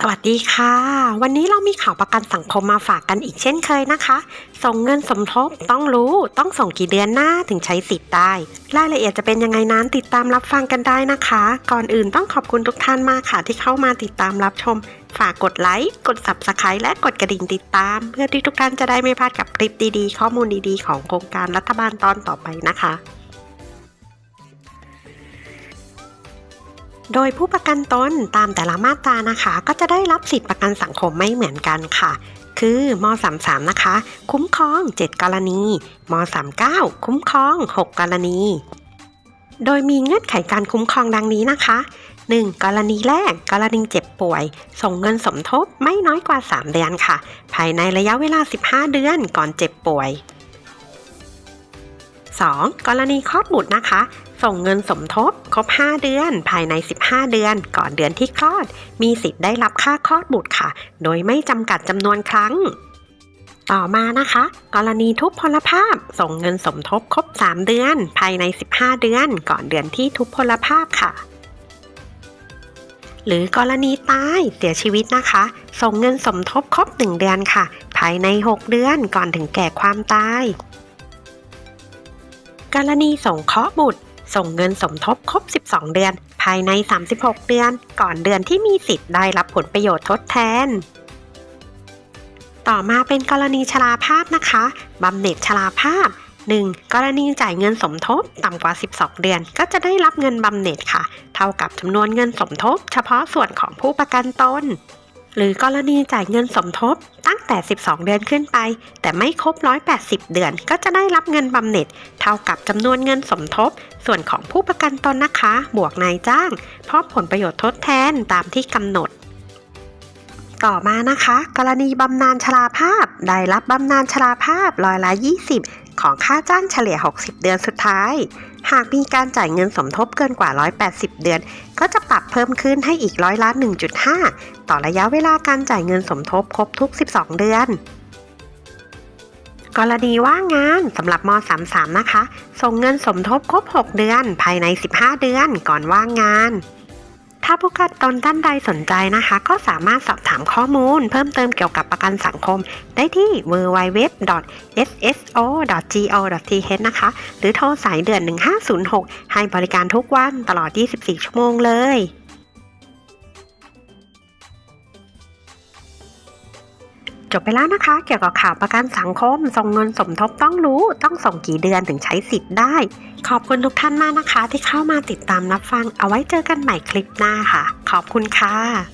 สวัสดีค่ะ วันนี้เรามีข่าวประกันสังคมมาฝากกันอีกเช่นเคยนะคะ ส่งเงินสมทบต้องรู้ต้องส่งกี่เดือนหน้าถึงใช้สิทธิ์ได้ รายละเอียดจะเป็นยังไงนั้นติดตามรับฟังกันได้นะคะ ก่อนอื่นต้องขอบคุณทุกท่านมากค่ะ ที่เข้ามาติดตามรับชม ฝากกดไลค์กด subscribe และกดกระดิ่งติดตาม เพื่อที่ทุกท่านจะได้ไม่พลาดกับคลิปดีๆ ข้อมูลดีๆ ของโครงการรัฐบาลตอนต่อไปนะคะ โดยผู้ประกันตนตามแต่ละมาตรานะคะ ก็จะได้รับสิทธิประกันสังคมไม่เหมือนกันค่ะ คือม33นะคะ คุ้มครอง 7 กรณีม39คุ้มครอง 6 กรณี โดยมีเงื่อนไขการคุ้มครองดังนี้นะคะ 1. กรณีแรก กรณีเจ็บป่วย ส่งเงินสมทบไม่น้อยกว่า 3 เดือนค่ะ ภายในระยะเวลา 15 เดือนก่อนเจ็บป่วย 2. กรณีคลอดบุตรนะคะ ส่งเงินสมทบครบ 5 เดือน ภายใน 15 เดือน ก่อนเดือนที่คลอด มีสิทธิ์ได้รับค่าคลอดบุตรค่ะ โดยไม่จำกัดจำนวนครั้ง ต่อมานะคะ กรณีทุพพลภาพ ส่งเงินสมทบครบ 3 เดือน ภายใน 15 เดือน ก่อนเดือนที่ทุพพลภาพค่ะ หรือกรณีตายเสียชีวิตนะคะ ส่งเงินสมทบครบ 1 เดือนค่ะ ภายใน 6 เดือนก่อนถึงแก่ความตายกรณีสงเคราะห์บุตร ส่งเงินสมทบครบ 12 เดือน ภายใน 36 เดือน ก่อนเดือนที่มีสิทธิ์ได้รับผลประโยชน์ทดแทน ต่อมาเป็นกรณีชราภาพนะคะบำเหน็จชราภาพ 1. กรณีจ่ายเงินสมทบต่ำกว่า 12 เดือน ก็จะได้รับเงินบำเหน็จค่ะ เท่ากับจำนวนเงินสมทบ เฉพาะส่วนของผู้ประกันตน หรือกรณีจ่ายเงินสมทบตั้งแต่ 12 เดือนขึ้นไป แต่ไม่ครบ 180 เดือน ก็จะได้รับเงินบำเหน็จ เท่ากับจำนวนเงินสมทบ ส่วนของผู้ประกันตนนะคะ บวกนายจ้าง เพราะผลประโยชน์ทดแทนตามที่กำหนด ต่อมานะคะ กรณีบำนาญชราภาพ ได้รับบำนาญชราภาพร้อยละ20ของค่าจ้างเฉลี่ย 60 เดือนสุดท้าย หากมีการจ่ายเงินสมทบเกินกว่า 180 เดือน ก็จะปรับ เพิ่มขึ้นให้อีกร้อยละ 1.5 ต่อระยะเวลาการจ่ายเงินสมทบครบทุก 12 เดือน กรณีว่างงานสำหรับม .33 นะคะ ส่งเงินสมทบครบ 6 เดือน ภายใน 15 เดือนก่อนว่างงาน ถ้าผู้กันตนท่านใดสนใจนะคะ ก็สามารถสอบถามข้อมูล เพิ่มเติมเกี่ยวกับประกันสังคม ได้ที่ www.sso.go.th นะคะ หรือโทรสายเดือน 1506 ให้บริการทุกวันตลอด 24 ชั่วโมงเลย จบไปแล้วนะคะ เกี่ยวกับข่าวประกันสังคม ส่งเงินสมทบต้องรู้ต้องส่งกี่เดือนถึงใช้สิทธิ์ได้ ขอบคุณทุกท่านมากนะคะ ที่เข้ามาติดตามรับฟังเอาไว้เจอกันใหม่คลิปหน้าค่ะ ขอบคุณค่ะ